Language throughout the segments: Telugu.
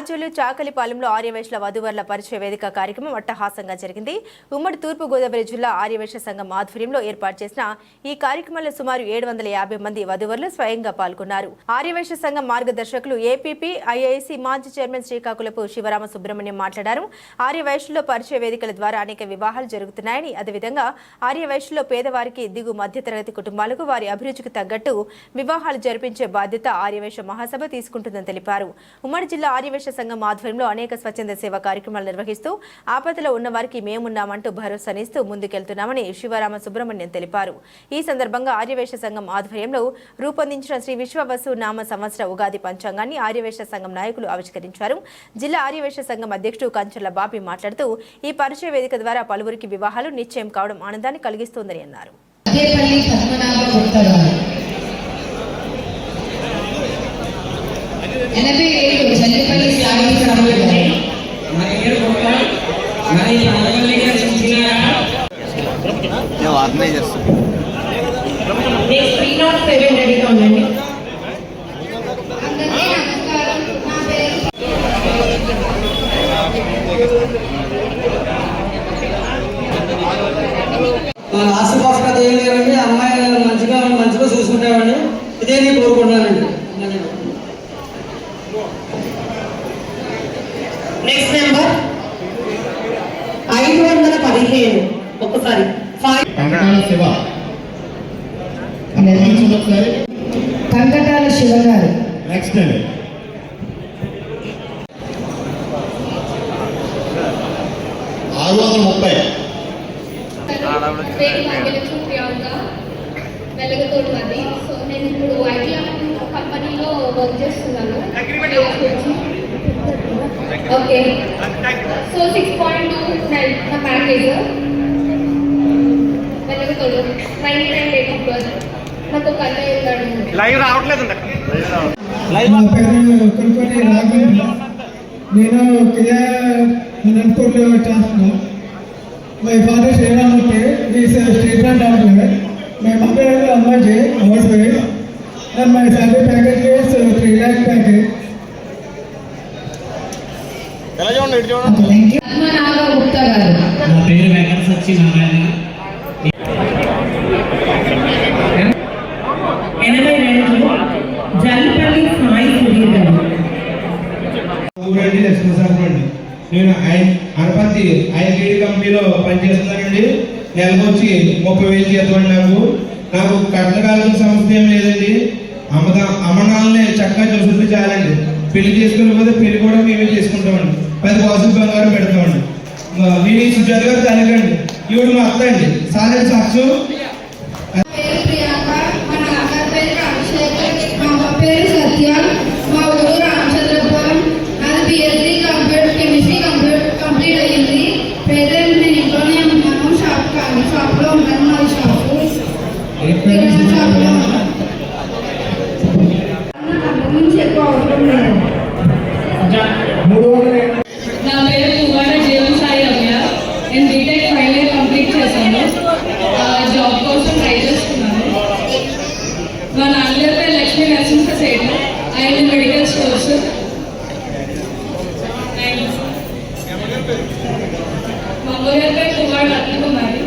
రాజ్యులు చాకలిపాలెంలో ఆర్యవైశ్యుల వధువర్ల పరిచయ వేదిక కార్యక్రమం అట్టహాసంగా జరిగింది. ఉమ్మడి తూర్పు గోదావరి జిల్లా ఆర్యవైశ్య సంఘం ఆధ్వర్యంలో ఏర్పాటు చేసిన ఈ కార్యక్రమంలో సుమారు ఏడు వందల యాభై మంది వధువర్లు స్వయంగా పాల్గొన్నారు. ఆర్యవైశ్య సంఘం మార్గదర్శకులు ఏపీపీ ఐఐసి మాజీ చైర్మన్ శ్రీకాకుళపు శివరామ సుబ్రహ్మణ్యం మాట్లాడారు. ఆర్యవైశ్యుల్లో పరిచయ వేదికల ద్వారా అనేక వివాహాలు జరుగుతున్నాయని అదేవిధంగా ఆర్యవైశ్యుల్లో పేదవారికి దిగు మధ్యతరగతి కుటుంబాలకు వారి అభిరుచికి తగ్గట్టు వివాహాలు జరిపించే బాధ్యత ఆర్యవైశ్య మహాసభ తీసుకుంటుందని తెలిపారు. ఉమ్మడి జిల్లా సంఘం ఆధ్వర్యంలో అనేక స్వచ్ఛంద సేవా కార్యక్రమాలు నిర్వహిస్తూ ఆపదలో ఉన్న వారికి మేమున్నామంటూ భరోసానిస్తూ ముందుకెళ్తున్నామని శివరామ సుబ్రహ్మణ్యం తెలిపారు. ఈ సందర్భంగా ఆర్యవేశ సంఘం ఆధ్వర్యంలో రూపొందించిన శ్రీ విశ్వవసు నామ సంవత్సర ఉగాది పంచాంగాన్ని ఆర్యవేశ సంఘం నాయకులు ఆవిష్కరించారు. జిల్లా ఆర్యవేశ సంఘం అధ్యక్షుడు కంచర్ల బాబి మాట్లాడుతూ ఈ పరిచయ వేదిక ద్వారా పలువురికి వివాహాలు నిశ్చయం కావడం ఆనందాన్ని కలిగిస్తోందని అన్నారు. ఎనభై ఏడు చల్లిపల్లి సాయి రాములు గారు మేము ఆర్గనైజ్ చేస్తాం నెక్స్ట్ త్రీ నాట్ సెవెన్ రెడీగా ఉండండి మన ఆశపాసకత ఏం లేదండి అమ్మాయి మంచిగా మంచిగా చూసుకుంటామండి ఇదే నేను కోరుకుంటున్నానండి నెక్స్ట్ నెంబర్ ఐదు వందల పదిహేను ఒక్కసారి ఫైవ్ కంకటాల శివ గమనించండి ఒకసారి కంకటాల శివ గారు నెక్స్ట్ అండి ఆరు వందల ముప్పై వెలగతోటి అది సో నేను ఇప్పుడు ఐటీఎం కంపెనీలో వర్క్ చేస్తున్నాను. Okay so six point two nine నా ప్యాకేజ్ వెలగతోడు నైన్ డేట్ ఆఫ్ బర్త్ నాకు ఒక అన్నయ్య ఉన్నాడు నా పేరు కొనుక్కొని రాఘవేంద్ర నేను కియా అనంతపూర్లో చేస్తున్నాను my father Sriramamurthy is State Bank officer my mother Ammaji housewife and my salary package is three lakh package గారు. నా పేరు వెంకట సత్యనారాయణ ఎనభై రెండు జల్లిపల్లి సాయి సుధీర్ గారు ఊరండి లక్ష్మీసాగర్ అండి నేను ఆయన అనపతి ఐఐటి కంపెనీలో పనిచేస్తున్నానండి. నెలకు వచ్చి ముప్పై వేలు జీతం నాకు. నాకు కట్టకాలం సమస్య ఏం లేదండి. అమ్మదా అమ్మనాలని చక్కగా చూసుకుంటే చాలండి. పెళ్ళి చేసుకున్న పోతే పెళ్ళి కూడా మేమే చేసుకుంటామండి. పది కోసం బంగారం పెడతామండి. నేను సుజాత గారు తనకండి. ఈవిడ మా అత్త అండి సాధన సాక్షు. నా పేరు కుమార జీవన్ సాయి రమ్య నేను బీటెక్ ఫైనల్ ఇయర్ కంప్లీట్ చేశాను. జాబ్ కోసం ట్రై చేస్తున్నాను. మా నాన్నగారి పేరు లక్ష్మీ నరసింహ సేట్ ఆయన మెడికల్ స్టోర్స్. అండ్ మా అమ్మగారి పేరు కుమార్ రత్నకుమారి.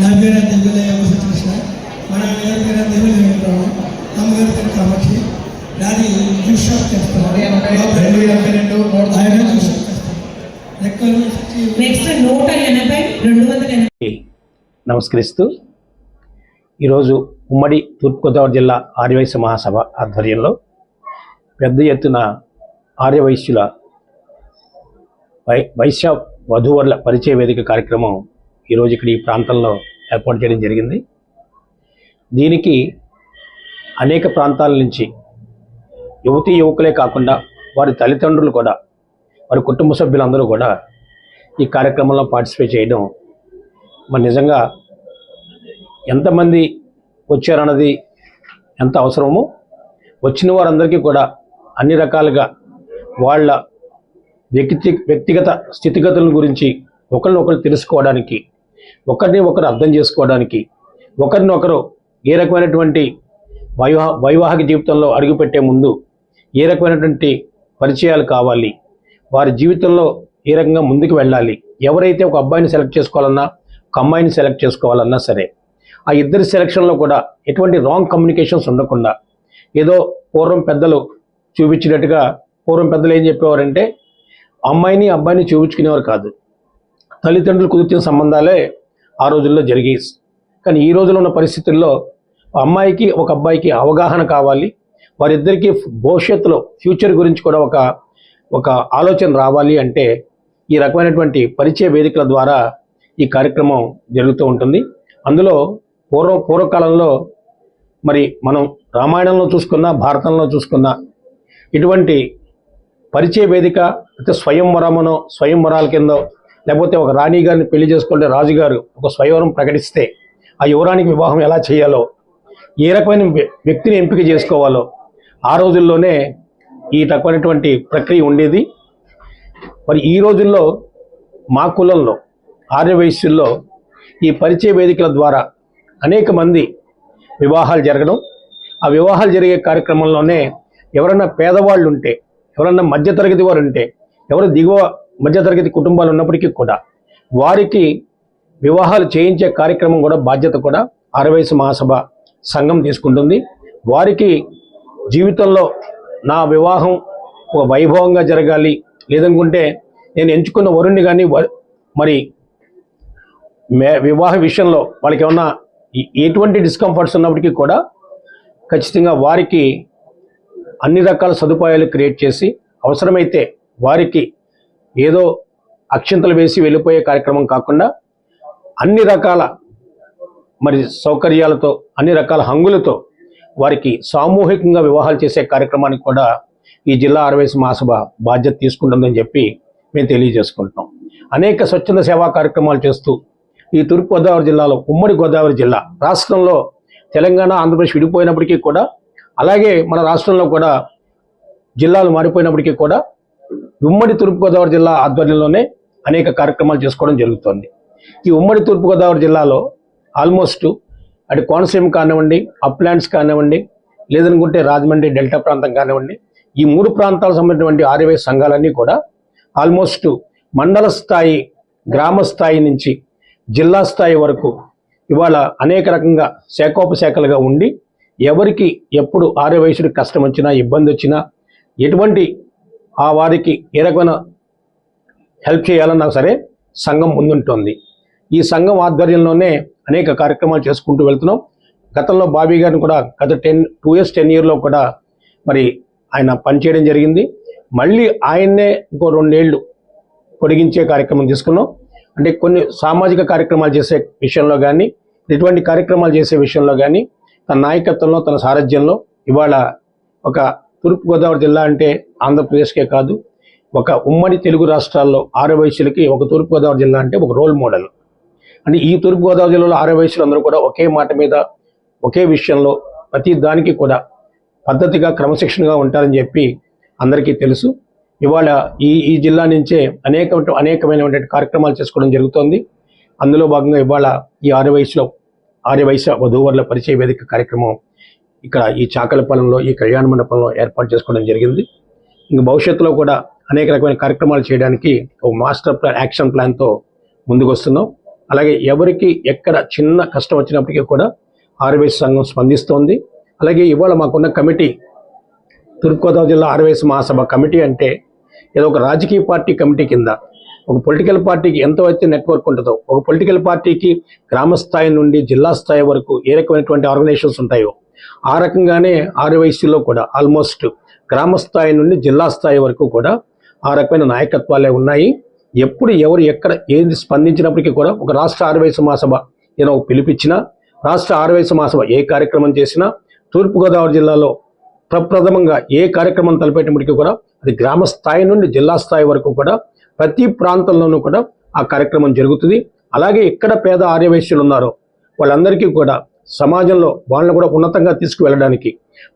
నా పేరు కృష్ణ. మన గారి పేరు తెలుగు వెంకటరావు అమ్మగారి పేరు కామాక్షి. డాడీ జ్యూస్ షాప్ చేస్తాను నమస్కరిస్తూ ఈరోజు ఉమ్మడి తూర్పుగోదావరి జిల్లా ఆర్యవైశ్య మహాసభ ఆధ్వర్యంలో పెద్ద ఎత్తున ఆర్యవైశ్యుల వై వైశ్య వధూవరుల పరిచయ వేదిక కార్యక్రమం ఈరోజు ఇక్కడ ఈ ప్రాంతంలో ఏర్పాటు చేయడం జరిగింది. దీనికి అనేక ప్రాంతాల నుంచి యువతీ యువకులే కాకుండా వారి తల్లిదండ్రులు కూడా వారి కుటుంబ సభ్యులందరూ కూడా ఈ కార్యక్రమంలో పార్టిసిపేట్ చేయడం మరి నిజంగా ఎంతమంది వచ్చారన్నది ఎంత అవసరమో వచ్చిన వారందరికీ కూడా అన్ని రకాలుగా వాళ్ళ వ్యక్తి వ్యక్తిగత స్థితిగతుల గురించి ఒకరినొకరు తెలుసుకోవడానికి ఒకరిని ఒకరు అర్థం చేసుకోవడానికి ఒకరినొకరు ఏ రకమైనటువంటి వైవా వైవాహిక జీవితంలో అడుగుపెట్టే ముందు ఏ రకమైనటువంటి పరిచయాలు కావాలి వారి జీవితంలో ఏ రకంగా ముందుకు వెళ్ళాలి ఎవరైతే ఒక అబ్బాయిని సెలెక్ట్ చేసుకోవాలన్నా ఒక అమ్మాయిని సెలెక్ట్ చేసుకోవాలన్నా సరే ఆ ఇద్దరి సెలక్షన్లో కూడా ఎటువంటి రాంగ్ కమ్యూనికేషన్స్ ఉండకుండా ఏదో పూర్వం పెద్దలు చూపించినట్టుగా పూర్వం పెద్దలు ఏం చెప్పేవారంటే అమ్మాయిని అబ్బాయిని చూపించుకునేవారు కాదు. తల్లిదండ్రులు కుదిర్చిన సంబంధాలే ఆ రోజుల్లో జరిగేవి కానీ ఈ రోజుల్లో ఉన్న పరిస్థితుల్లో అమ్మాయికి ఒక అబ్బాయికి అవగాహన కావాలి. వారిద్దరికీ భవిష్యత్తులో ఫ్యూచర్ గురించి కూడా ఒక ఒక ఆలోచన రావాలి అంటే ఈ రకమైనటువంటి పరిచయ వేదికల ద్వారా ఈ కార్యక్రమం జరుగుతూ ఉంటుంది. అందులో పూర్వ పూర్వకాలంలో మరి మనం రామాయణంలో చూసుకున్న భారతంలో చూసుకున్న ఇటువంటి పరిచయ వేదిక అయితే స్వయంవరమనో స్వయంవరాల కిందో లేకపోతే ఒక రాణి గారిని పెళ్ళి చేసుకుంటే రాజుగారు ఒక స్వయంవరం ప్రకటిస్తే ఆ యువరానికి వివాహం ఎలా చేయాలో ఏ రకమైన వ్య- వ్యక్తిని ఎంపిక చేసుకోవాలో ఆ రోజుల్లోనే ఈ రకమైనటువంటి ప్రక్రియ ఉండేది. మరి ఈ రోజుల్లో మా కులంలో ఆర్యవయస్సుల్లో ఈ పరిచయ వేదికల ద్వారా అనేక మంది వివాహాలు జరగడం. ఆ వివాహాలు జరిగే కార్యక్రమంలోనే ఎవరైనా పేదవాళ్ళు ఉంటే ఎవరన్నా మధ్యతరగతి వారు ఉంటే ఎవరు దిగువ మధ్యతరగతి కుటుంబాలు ఉన్నప్పటికీ కూడా వారికి వివాహాలు చేయించే కార్యక్రమం కూడా బాధ్యత కూడా ఆరవయసు మహాసభ సంఘం తీసుకుంటుంది. వారికి జీవితంలో నా వివాహం ఒక వైభవంగా జరగాలి లేదనుకుంటే నేను ఎంచుకున్న వరుణ్ణి కానీ మరి మే వివాహ విషయంలో వాళ్ళకి ఏమన్నా ఎటువంటి డిస్కంఫర్ట్స్ ఉన్నప్పటికీ కూడా ఖచ్చితంగా వారికి అన్ని రకాల సదుపాయాలు క్రియేట్ చేసి అవసరమైతే వారికి ఏదో అక్షింతలు వేసి వెళ్ళిపోయే కార్యక్రమం కాకుండా అన్ని రకాల మరి సౌకర్యాలతో అన్ని రకాల హంగులతో వారికి సామూహికంగా వివాహాలు చేసే కార్యక్రమానికి కూడా ఈ జిల్లా ఆర్వైస్ మహాసభ బాధ్యత తీసుకుంటుందని చెప్పి మేము తెలియజేసుకుంటున్నాం. అనేక స్వచ్ఛంద సేవా కార్యక్రమాలు చేస్తూ ఈ తూర్పుగోదావరి జిల్లాలో ఉమ్మడి గోదావరి జిల్లా రాష్ట్రంలో తెలంగాణ ఆంధ్రప్రదేశ్ విడిపోయినప్పటికీ కూడా అలాగే మన రాష్ట్రంలో కూడా జిల్లాలు మారిపోయినప్పటికీ కూడా ఉమ్మడి తూర్పుగోదావరి జిల్లా ఆధ్వర్యంలోనే అనేక కార్యక్రమాలు చేసుకోవడం జరుగుతోంది. ఈ ఉమ్మడి తూర్పుగోదావరి జిల్లాలో ఆల్మోస్ట్ అటు కోనసీమ కానివ్వండి అప్లాండ్స్ కానివ్వండి లేదనుకుంటే రాజమండ్రి డెల్టా ప్రాంతం కానివ్వండి ఈ మూడు ప్రాంతాలకు సంబంధించినటువంటి ఆర్యవై సంఘాలన్నీ కూడా ఆల్మోస్ట్ మండల స్థాయి గ్రామ స్థాయి నుంచి జిల్లా స్థాయి వరకు ఇవాళ అనేక రకంగా శాఖోపశాఖలుగా ఉండి ఎవరికి ఎప్పుడు ఆర్యవయసుడికి కష్టం వచ్చినా ఇబ్బంది వచ్చినా ఎటువంటి ఆ వారికి ఏ రకమైన హెల్ప్ చేయాలన్నా సరే సంఘం ముందుంటుంది. ఈ సంఘం ఆధ్వర్యంలోనే అనేక కార్యక్రమాలు చేసుకుంటూ వెళ్తున్నాం. గతంలో బాబీ గారిని కూడా గత టెన్ టూ ఇయర్స్ టెన్ ఇయర్లో కూడా మరి ఆయన పనిచేయడం జరిగింది. మళ్ళీ ఆయన్నే ఇంకో రెండేళ్ళు పొడిగించే కార్యక్రమం తీసుకున్నాం. అంటే కొన్ని సామాజిక కార్యక్రమాలు చేసే విషయంలో కానీ ఇటువంటి కార్యక్రమాలు చేసే విషయంలో కానీ తన నాయకత్వంలో తన సారథ్యంలో ఇవాళ ఒక తూర్పుగోదావరి జిల్లా అంటే ఆంధ్రప్రదేశ్కే కాదు ఒక ఉమ్మడి తెలుగు రాష్ట్రాల్లో ఆరు వయసులకి ఒక తూర్పుగోదావరి జిల్లా అంటే ఒక రోల్ మోడల్. అంటే ఈ తూర్పుగోదావరి జిల్లాలో ఆరు వయసులు అందరూ కూడా ఒకే మాట మీద ఒకే విషయంలో ప్రతి దానికి కూడా పద్ధతిగా క్రమశిక్షణగా ఉంటారని చెప్పి అందరికీ తెలుసు. ఇవాళ ఈ ఈ జిల్లా నుంచే అనేక అనేకమైనటువంటి కార్యక్రమాలు చేసుకోవడం జరుగుతోంది. అందులో భాగంగా ఇవాళ ఈ ఆరు వయసులో ఆర్యవైశ్య వయసు వధూవరుల పరిచయ వేదిక కార్యక్రమం ఇక్కడ ఈ చాకలపాలెంలో ఈ కళ్యాణ మండపంలో ఏర్పాటు చేసుకోవడం జరిగింది. ఇంక భవిష్యత్తులో కూడా అనేక రకమైన కార్యక్రమాలు చేయడానికి ఒక మాస్టర్ ప్లాన్ యాక్షన్ ప్లాన్తో ముందుకు వస్తున్నాం అలాగే ఎవరికి ఎక్కడ చిన్న కష్టం వచ్చినప్పటికీ కూడా ఆర్యవైశ్య సంఘం స్పందిస్తోంది. అలాగే ఇవాళ మాకున్న కమిటీ తూర్పుగోదావరి జిల్లా ఆర్యవైశ్య మహాసభ కమిటీ అంటే ఏదో ఒక రాజకీయ పార్టీ కమిటీ కింద ఒక పొలిటికల్ పార్టీకి ఎంత అయితే నెట్వర్క్ ఉంటుందో ఒక పొలిటికల్ పార్టీకి గ్రామ స్థాయి నుండి జిల్లా స్థాయి వరకు ఏ రకమైనటువంటి ఆర్గనైజేషన్స్ ఉంటాయో ఆ రకంగానే ఆర్వైసీలో కూడా ఆల్మోస్ట్ గ్రామ స్థాయి నుండి జిల్లా స్థాయి వరకు కూడా ఆ రకమైన నాయకత్వాలే ఉన్నాయి. ఎప్పుడు ఎవరు ఎక్కడ ఏది స్పందించినప్పటికీ కూడా ఒక రాష్ట్ర ఆర్యవైశ్య మహాసభ ఏదో ఒక పిలిపించినా రాష్ట్ర ఆర్యవైశ్య మహాసభ ఏ కార్యక్రమం చేసినా తూర్పుగోదావరి జిల్లాలో ప్రప్రథమంగా ఏ కార్యక్రమం తలపెట్టినప్పటికీ కూడా అది గ్రామ స్థాయి నుండి జిల్లా స్థాయి వరకు కూడా ప్రతి ప్రాంతంలోనూ కూడా ఆ కార్యక్రమం జరుగుతుంది. అలాగే ఎక్కడ పేద ఆర్యవైశ్యులు ఉన్నారో. వాళ్ళందరికీ కూడా సమాజంలో వాళ్ళని కూడా ఉన్నతంగా తీసుకువెళ్ళడానికి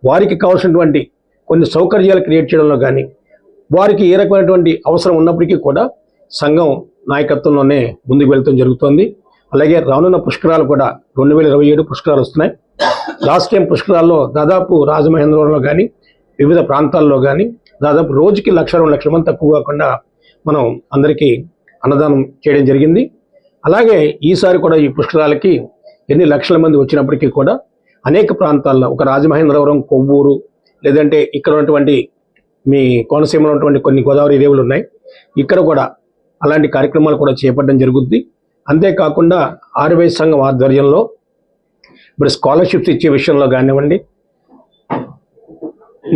వారికి కావాల్సినటువంటి కొన్ని సౌకర్యాలు క్రియేట్ చేయడంలో కానీ వారికి ఏ రకమైనటువంటి అవసరం ఉన్నప్పటికీ కూడా సంఘం నాయకత్వంలోనే ముందుకు వెళ్తాం జరుగుతోంది. అలాగే రానున్న పుష్కరాలు కూడా రెండు వేల ఇరవై ఏడు పుష్కరాలు వస్తున్నాయి. లాస్ట్ టైం పుష్కరాల్లో దాదాపు రాజమహేంద్రవరంలో కానీ వివిధ ప్రాంతాల్లో కానీ దాదాపు రోజుకి లక్ష రెండు లక్షల మంది తక్కువ కాకుండా మనం అందరికీ అన్నదానం చేయడం జరిగింది. అలాగే ఈసారి కూడా ఈ పుష్కరాలకి ఎన్ని లక్షల మంది వచ్చినప్పటికీ కూడా అనేక ప్రాంతాల్లో ఒక రాజమహేంద్రవరం కొవ్వూరు లేదంటే ఇక్కడ ఉన్నటువంటి మీ కోనసీమలో ఉన్నటువంటి కొన్ని గోదావరి రేవులు ఉన్నాయి. ఇక్కడ కూడా అలాంటి కార్యక్రమాలు కూడా చేపట్టడం జరుగుద్ది. అంతేకాకుండా ఆర్వై సంఘం ఆధ్వర్యంలో ఇప్పుడు స్కాలర్షిప్స్ ఇచ్చే విషయంలో కానివ్వండి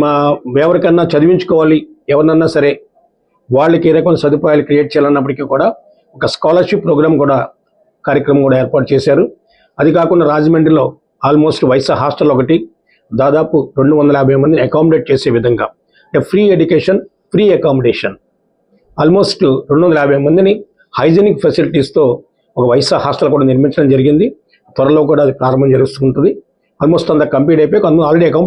మా ఎవరికన్నా చదివించుకోవాలి ఎవరినన్నా సరే వాళ్ళకి ఏ రకమైన సదుపాయాలు క్రియేట్ చేయాలన్నప్పటికీ కూడా ఒక స్కాలర్షిప్ ప్రోగ్రామ్ కూడా కార్యక్రమం కూడా ఏర్పాటు చేశారు. అది కాకుండా రాజమండ్రిలో ఆల్మోస్ట్ వైసా హాస్టల్ ఒకటి దాదాపు రెండు వందల యాభై మందిని అకామిడేట్ చేసే విధంగా. అంటే free education free accommodation almost రెండు వందల యాభై మందిని హైజీనిక్ ఫెసిలిటీస్తో ఒక వైసా హాస్టల్ కూడా నిర్మించడం జరిగింది. త్వరలో కూడా అది ప్రారంభం జరుగుతుంటుంది. ఆల్మోస్ట్ అంతా కంప్లీట్ అయిపోయి ఆల్రెడీ అకామిడేట్